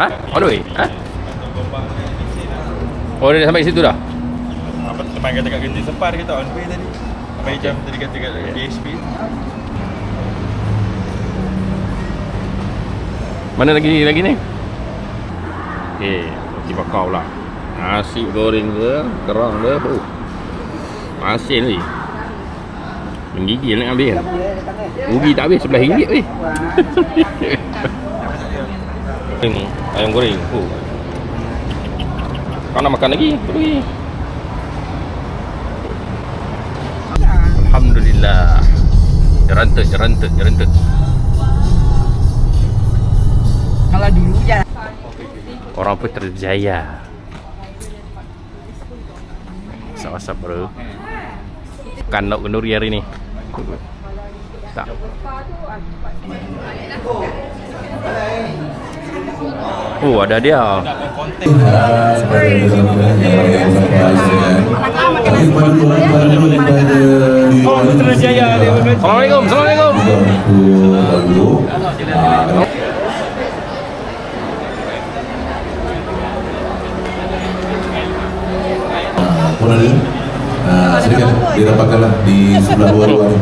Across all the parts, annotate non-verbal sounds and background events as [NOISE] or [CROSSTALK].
Ha? All the way? Ha? Oh, dia dah sampai situ dah? Apa teman kata kat Genting Separ kita on way tadi. Sampai jam tadi kata kat DHP. Mana lagi lagi ni? Okey, roti bakar pula. Nasi goreng dia, kerang dia. Oh. Masin ni. Menggigil nak ambil. Rugi tak habis sebelah ringgit weh. [LAUGHS] Ayam goreng. Oh. Kau nak makan lagi? Pergi. Alhamdulillah. Jerantet, jerantet, jerantet. Kalau dulu ya Orang Putrajaya Asap-asap bro Makan lauk kenduri hari ni Tak Oh ada dia Oh, dia. Assalamualaikum Assalamualaikum Kemudian uh, silakan dirapatkanlah di sebelah luar-luar ni.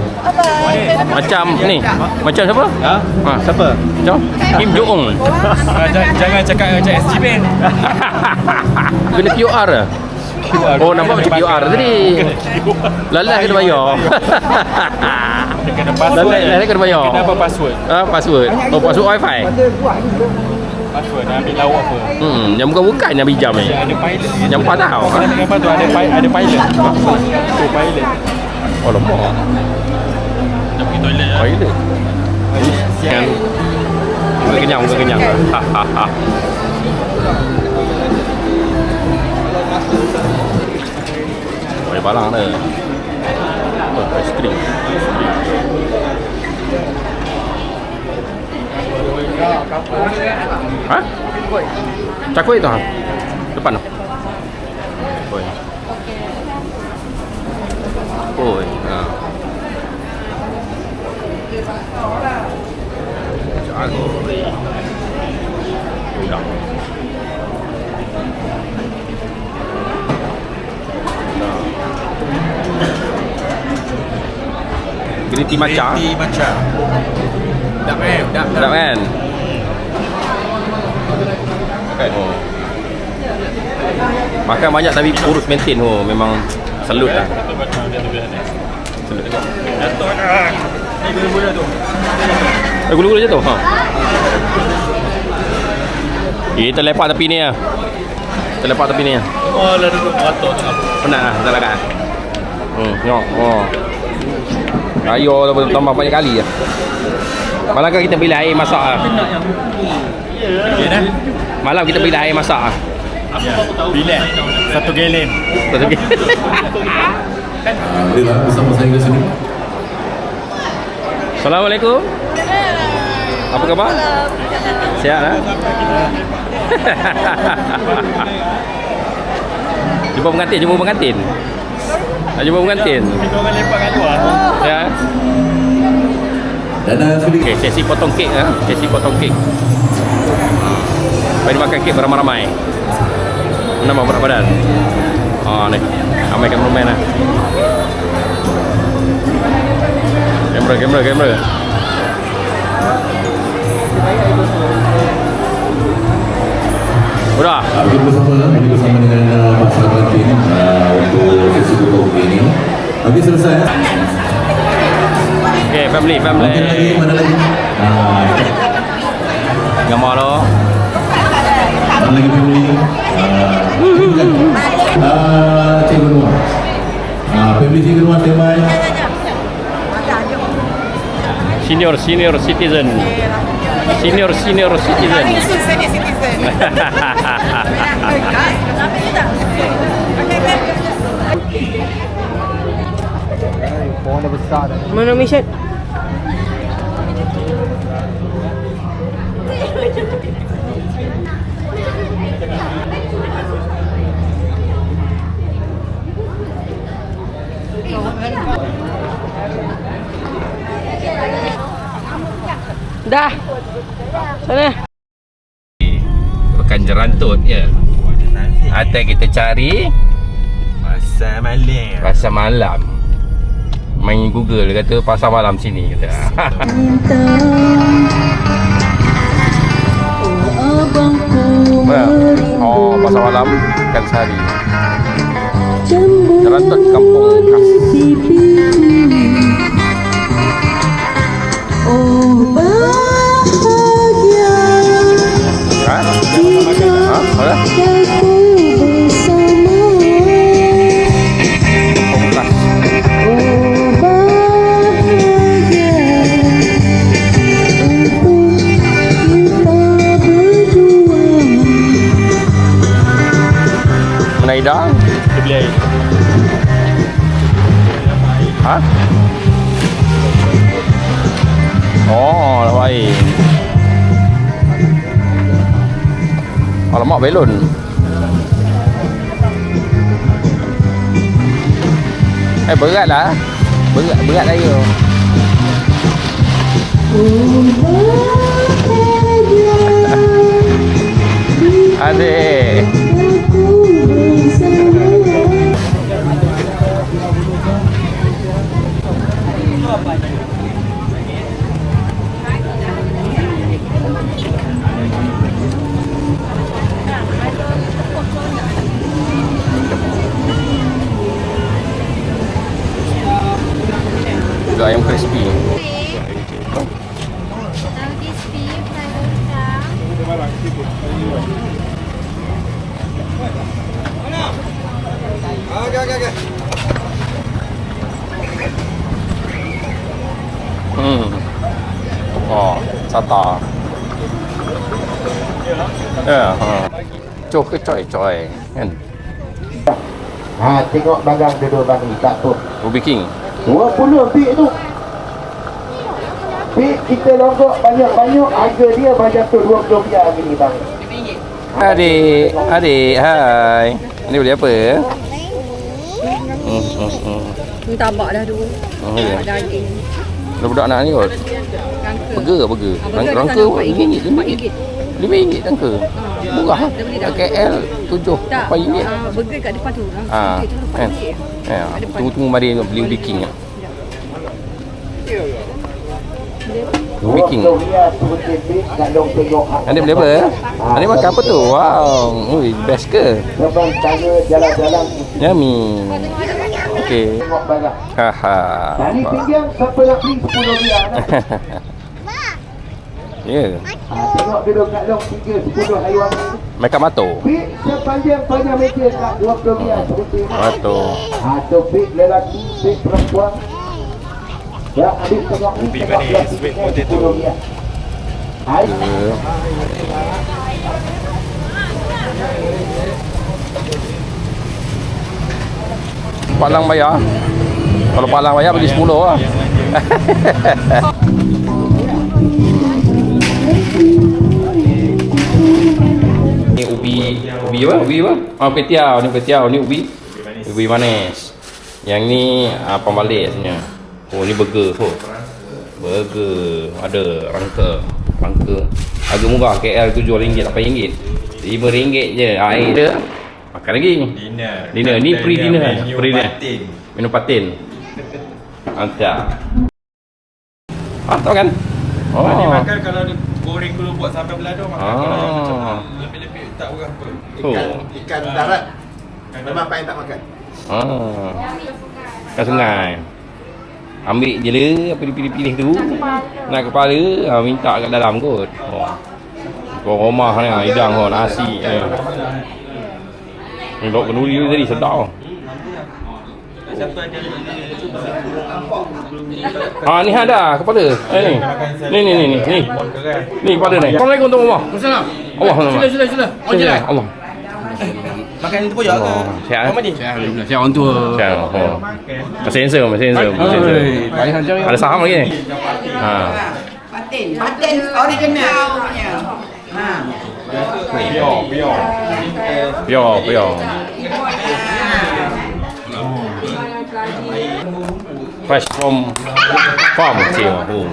Macam ni Macam siapa? Ha? Ha, siapa? Macam Kim Jong-un [LAUGHS] Ah, jangan, cakap macam SG Band. [LAUGHS] Kena QR lah Oh nampak macam QR tadi Lalai kena bayar kena [LAUGHS] password. Lalai lalai kena bayar Kena apa password? Ah, password. Oh, password wifi. Password nak ambil lawak apa? Hmm, yang bukan-bukan yang bijam ni. Yang ada pilot. Yang dengan apa tu ada pi- ada pilot. Tu pilot. Oh, lemah. Toilet lah. Pilot. Kan. Bukan kenyang, bukan kenyang. Ha, ha, ha. Boleh balang dah. Oh, pastry. Ha? Cakwe tu ha? Depan tu? Oi. Oi. Ha. Jago. Udah. Griti maca. Green tea matcha. Dak eh, dak Sedap kan? Kan? Oh. Makan banyak tapi urus maintain oh memang salut lah. Salut. Jatuh dah. Tu. Eh gula-gula jatuh. Ha. Kita lepak tepi ni lah. Kita lepak tepi ni lah. Oh, lah duduk beratur tu? Penat lah, tak lakat. Hmm, tengok. Oh. Raya tu tambah banyak kali lah. Malam kan kita bila air masak lah. Ya dah. Malam kita bila air masak lah. Bilik. Satu galen. Betul ke? Marilah bersama saya ke sini. Assalamualaikum. Apa khabar? Sihat lah. [LAUGHS] jumpa pengantin, jumpa pengantin. Nak jumpa pengantin. Kita orang lepak kat luar. Ya. Dan Okey, sesi potong kek ah. Sesi potong kek. Mari makan kek beramai-ramai. Nama berat badan. Oh ni. Ramai kameraman lah. Kamera, kamera, kamera. Udah. uh, kita bersama ini bersama dengan uh, masyarakat ini uh, untuk sesi buka ini. Habis selesai. eh? Okey, family, family. Mungkin lagi mana lagi? Uh, Gambar lo. mana lagi family? Uh, uh, Cikgu Noor. Uh, family Cikgu Noor standby. Senior, senior citizen. Senior, senior citizen. [LAUGHS] Mana mission? Dah. Sana. makan jerantut ya. Atau kita cari Pasal malam. pasar malam. Main Google dia kata pasar malam sini kata. oh, pasar malam ikan sari. Jerantut kampung khas. Ha? Ha? Oh, dah baik. Alamak, belon. Eh, berat lah. Berat, berat lagi tu. Adik. Juga Hmm. Oh, sata. Ya, ha. Cok ke coy coy kan. Ha, tengok barang dia dua bagi tak apa. Ruby King. 20 bit tu. Bit kita longgok banyak-banyak harga dia macam tu 20 rupiah gini bang. Adik, adik, hai. Ni beli apa? Hmm, hmm, hmm. Ni tabak dah dua. Oh, ya. Daging. Dah budak nak ni kot. Rangka. Burger, burger. Ah, Rangka sana RM5, RM4, RM5. RM5 rangka. Murah lah. KL 7, Tak. RM4. ah, burger kat depan tu. Ah, Ah, tu kan. RM4. Ya, Kat depan. tunggu-tunggu mari beli Ruby King lah. 20 Tengok. Adik beli apa? Adik makan apa tu? Wow, ui, best ke? Yummy. Okey. Haha. Tadi tinggal siapa nak beli 10 rupiah nak. Ya. Ha, tengok duduk kat long 3 10 haiwan. Makeup mato. Bit sepanjang-panjang meja kat 20 rupiah sebutin. Mato. Ha, tu bit lelaki, bit perempuan. Ya, manis, belah sweet potato. 10 rupiah. Hai. Palang bayar. Kalau palang bayar beli 10 lah. [LAUGHS] Ni ubi, ubi apa? Ubi apa? Ah, ni kuih tiaw, ni ubi. Ubi manis. Yang ni ah, pembalik sebenarnya. Oh, ni burger. Oh. Burger. Ada rangka. Rangka. Harga murah KL RM7, RM8. RM5 je. Air dia. Makan lagi. Dinner. Dinner. Ni Kata pre-dinner dia lah. menu Pre-dinner. batin. Minum patin. Mantap. Mantap kan? Oh. Ni makan kalau dia goreng dulu buat sambal belado makan. Ah. Kalau yang macam lebih-lebih tak berapa. Oh. Ikan darat memang paling tak makan. Ah. Kat sungai. Ambil je lah apa dia pilih-pilih tu. Nak kepala, ah, minta kat dalam kot. Oh. Kau rumah ni, ah, hidang kau, nasi. Eh. Ni bawa kenduri tu tadi, sedap tau. Ada Ah ni ada kepala. Eh ni. Ni ni ni ni. Ni. Ni kepala ni. Assalamualaikum tuan rumah. Assalamualaikum. Allah Allah. Sila sila. Oh Sila, jelas. Allah. Makan itu pun ke? Allah. Sihat. eh? Mama ni. Saya alhamdulillah. Saya orang tua. Sihat. Oh. Masih handsome, masih handsome. Masih handsome. Oi, payah macam ni. Ada saham lagi ni? Ha. Patin. Patin original punya. Ha. Biar, biar. Biar, biar. Fresh from farm cik. Oh.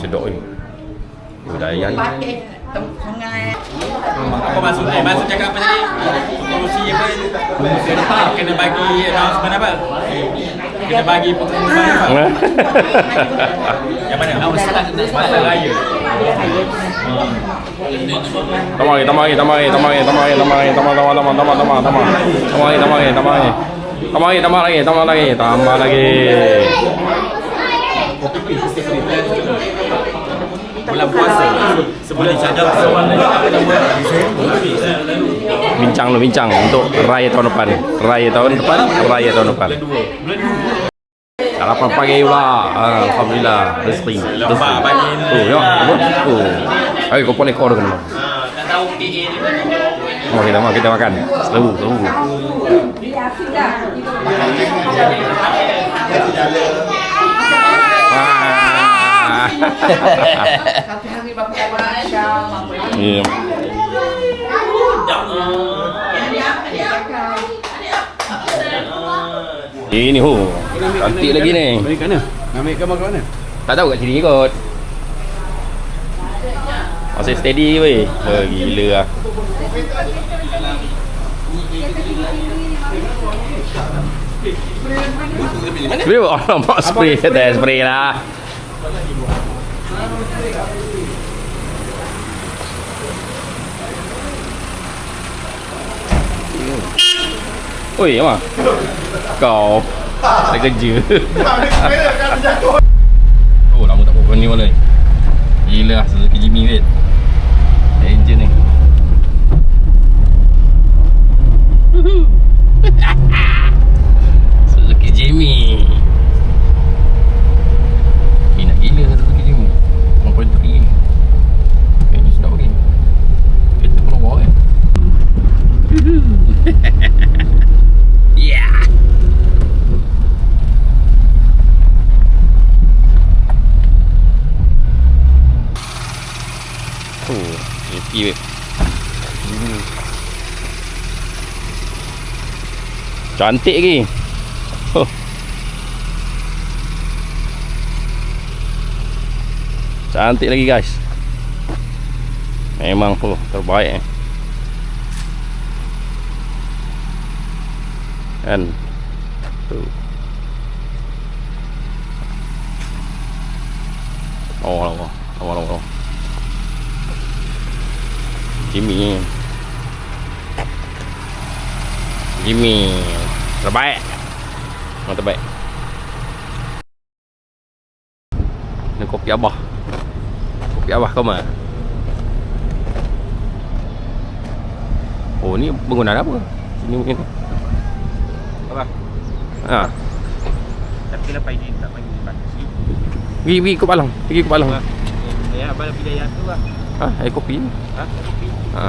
Sedap ni. Budaya ni. Batin tem- sungai. Apa maksud eh maksud cakap apa tadi? Promosi apa? Kena bagi announcement apa? Kena bagi pengumuman apa? Yang mana? Masa raya. Tambah lagi, tambah lagi, tambah lagi, tambah lagi, tambah lagi, tambah lagi, tambah, tambah, tambah, tambah, tambah, tambah. Tambah lagi, tambah lagi, tambah lagi. Tambah lagi, tambah lagi, tambah lagi, tambah lagi. Bulan puasa. Sebulan saja soalan Bincang lu, bincang untuk raya tahun depan. Raya tahun depan, raya tahun depan. Sarapan pagi pula. Ah, Alhamdulillah, rezeki. Lemak pagi. Oh, ya. Oh. Ayo kau boleh kau dengan. Mau kita mau kita makan. Seru, seru. Wah. Satu hari berapa macam apa Iya. Ini hu. Cantik lagi ni. Ambil kat mana? Ambil gambar kat mana? Tak tahu kat sini kot. Masih steady weh. Oh, gila lah. Spray oh, nampak spray tak spray lah. Oi, apa? Kau ada kerja. Oh, lama tak buat ni wala. Gila lah Suzuki Jimmy wait. Engine ni. Suzuki Jimmy. Minat gila Suzuki Jimmy. 1.3 ni. Eh, ni sedap lagi. Kereta pun bawa kan. Yeah. Oh, happy weh. Cantik lagi. Oh. Cantik lagi guys. Memang oh, terbaik eh. Kan. Tu. Oh, Allah. Allah, Allah. Jimmy Jimmy Terbaik Memang terbaik Ini kopi Abah Kopi Abah kau mah Oh ni bangunan apa? Sini mungkin Apa? Ha Tapi lepas ini tak panggil pagi. Pergi, pergi ke Palang Pergi ke Palang Ya, abang pilih yang tu lah. Ha, air kopi ni Ha? Kopi. Ha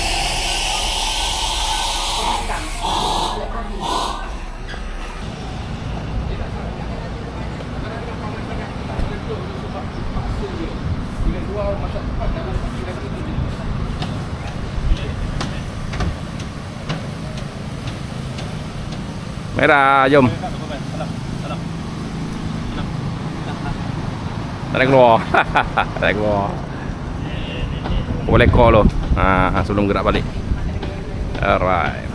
Merah jom. Ada keluar. [LAUGHS] Ada keluar. Boleh call lo ha, Sebelum gerak balik. Alright